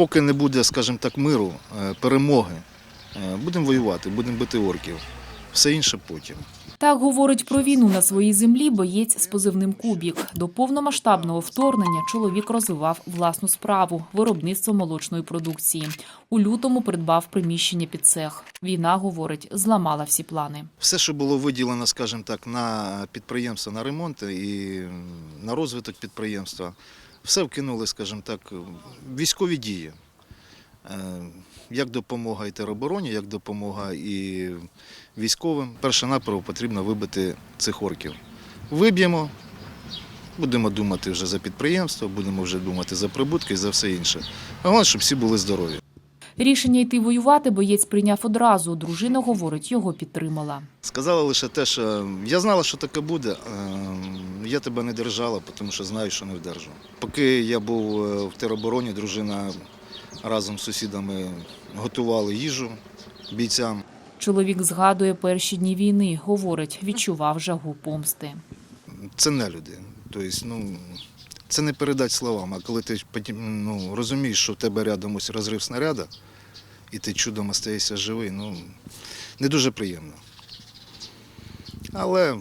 поки не буде, скажімо так, миру, е, перемоги, е, будемо воювати, будемо бити орків. Все інше потім. Так говорить про війну на своїй землі боєць з позивним Кубік. До повномасштабного вторгнення чоловік розвивав власну справу виробництво молочної продукції. У лютому придбав приміщення під цех. Війна, говорить, зламала всі плани. Все, що було виділено, скажімо так, на підприємство, на ремонт і на розвиток підприємства, все вкинули, скажімо так, військові дії. Е, Як допомога і теробороні, як допомога і військовим. Перше наперво потрібно вибити цих орків. Виб'ємо, будемо думати вже за підприємство, будемо вже думати за прибутки і за все інше. А головне, щоб всі були здорові. Рішення йти воювати боєць прийняв одразу. Дружина, говорить, його підтримала. Сказала лише те, що я знала, що таке буде. Я тебе не держала, тому що знаю, що не вдержу. Поки я був е, в теробороні, дружина разом з сусідами готували їжу бійцям. Чоловік згадує перші дні війни. Говорить, відчував жагу помсти. Це не люди. Тобто, ну, це не передати словами. А коли ти ну, розумієш, що в тебе рядом ось розрив снаряда, і ти чудом остаєшся живий, ну не дуже приємно. Але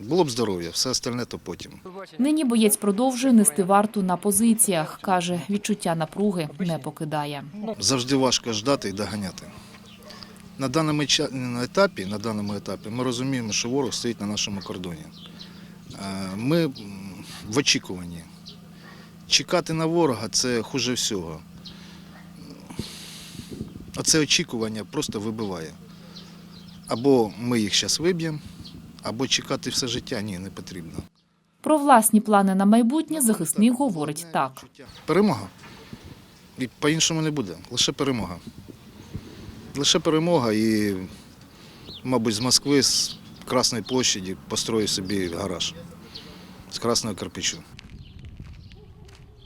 було б здоров'я, все остальне то потім. Нині боєць продовжує нести варту на позиціях. Каже, відчуття напруги не покидає. завжди важко ждати і доганяти. На даному етапі, на даному етапі ми розуміємо, що ворог стоїть на нашому кордоні. Е, Ми в очікуванні. Чекати на ворога це хуже всього. Оце очікування просто вибиває. Або ми їх зараз виб'ємо, або чекати все життя ні, не потрібно. Про власні плани на майбутнє захисник говорить так. Перемога. І по-іншому не буде. Лише перемога. Лише перемога і, мабуть, з Москви, з Красної площі построю собі гараж з красного кирпичу.